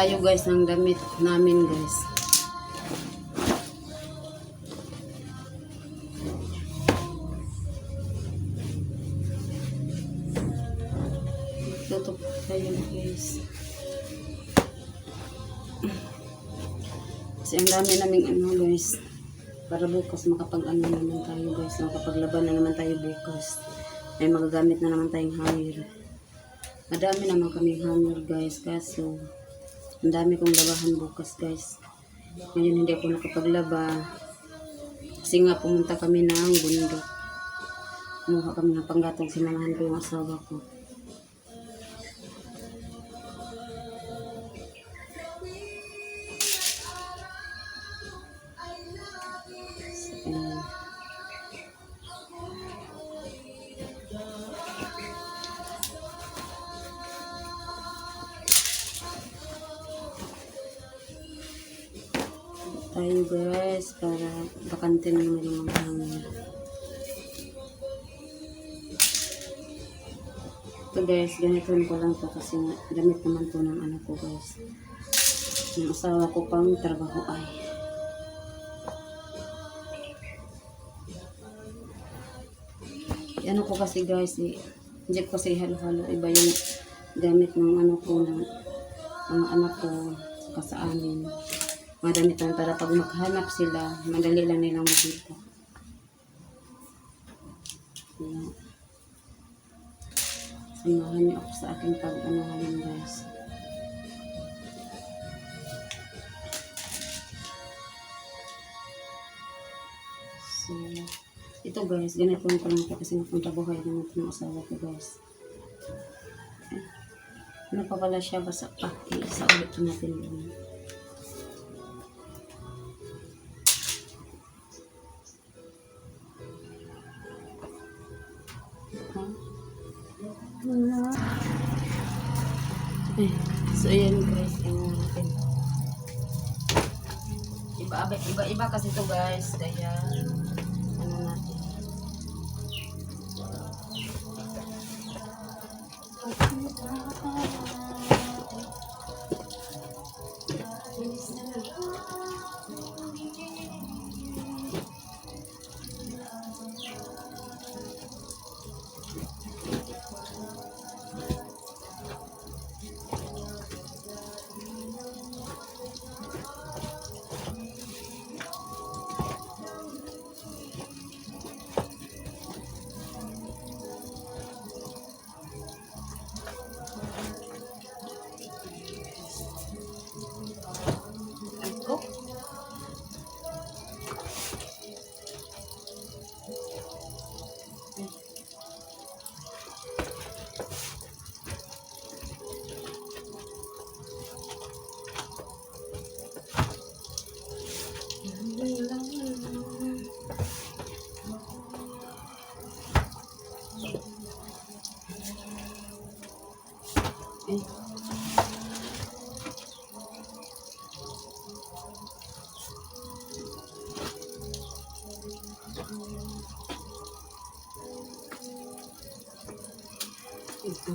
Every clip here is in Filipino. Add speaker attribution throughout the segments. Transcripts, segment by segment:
Speaker 1: tayo guys ng damit namin guys. Tutok tayo guys. Kasi ang dami naming ano guys. Para bukas makapag ano naman tayo guys. Makapaglaban na naman tayo bukas. May magagamit na naman tayong hanger. Madami naman kaming hanger guys. Kaso ang dami kong labahan bukas guys. Ngayon hindi ako nakapaglaba. Kasi nga pumunta kami ng bundok. Kumuha kami ng panggatong sinamahan ko yung asawa ko. Tayo guys para bakante na yung mga hangin. Ito guys, ganito ko lang to kasi nga, gamit naman to ng anak ko guys. Yung asawa ko pang trabaho ay. Ano ko kasi guys, eh, hindi ko kasi halo-halo. Iba yung gamit ng ano ko, ng mga anak ko, sa amin. Damit lang para pag maghanap sila, madali lang nilang makita. Kaya, samahan niyo ako sa aking pag ngayon guys. So, ito guys, ganito lang po kasi napunta buhay ng ng asawa ko guys. Ano pa pala siya basta pa, isa ulit natin yun. So ayan guys, tingnan natin. Iba, iba, iba, iba kasi to guys, kaya ano natin. Ako? Eh. Ito?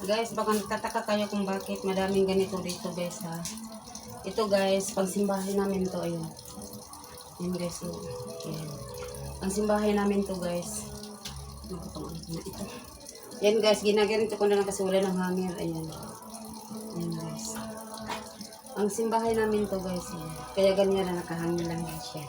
Speaker 1: Guys, baka nagtataka kayo kung bakit madaming ganito dito guys ha. Ito guys, pag simbahan namin to, ayun. Yan guys, yan. Ang simbahan namin to guys. Ba itong ano na ito? Yan guys, ginaganito ko na lang kasi wala ng hanger. Ayan. Yan guys. Ang simbahan namin to guys. Yan. Kaya ganyan na nakahangin lang siya.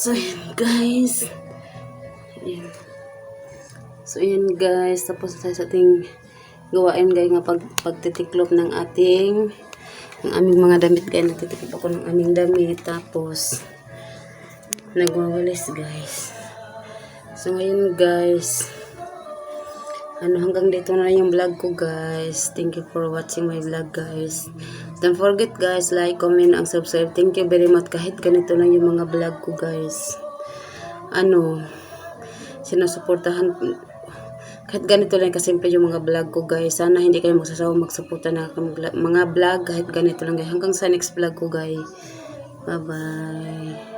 Speaker 1: So, yan guys. Yan. So, yan guys. Tapos tayo sa ating gawain guys nga pag, pagtitiklop ng ating ng aming mga damit guys. Nagtitiklop ako ng aming damit. Tapos, nagwawalis guys. So, ngayon guys, ano hanggang dito na lang yung vlog ko guys. Thank you for watching my vlog guys. Don't forget guys, like, comment, and subscribe. Thank you very much. Kahit ganito lang yung mga vlog ko guys. Ano, sinusuportahan kahit ganito lang kasimple yung mga vlog ko guys. Sana hindi kayo magsasawa magsuporta na mga vlog kahit ganito lang guys. Hanggang sa next vlog ko guys. Bye bye.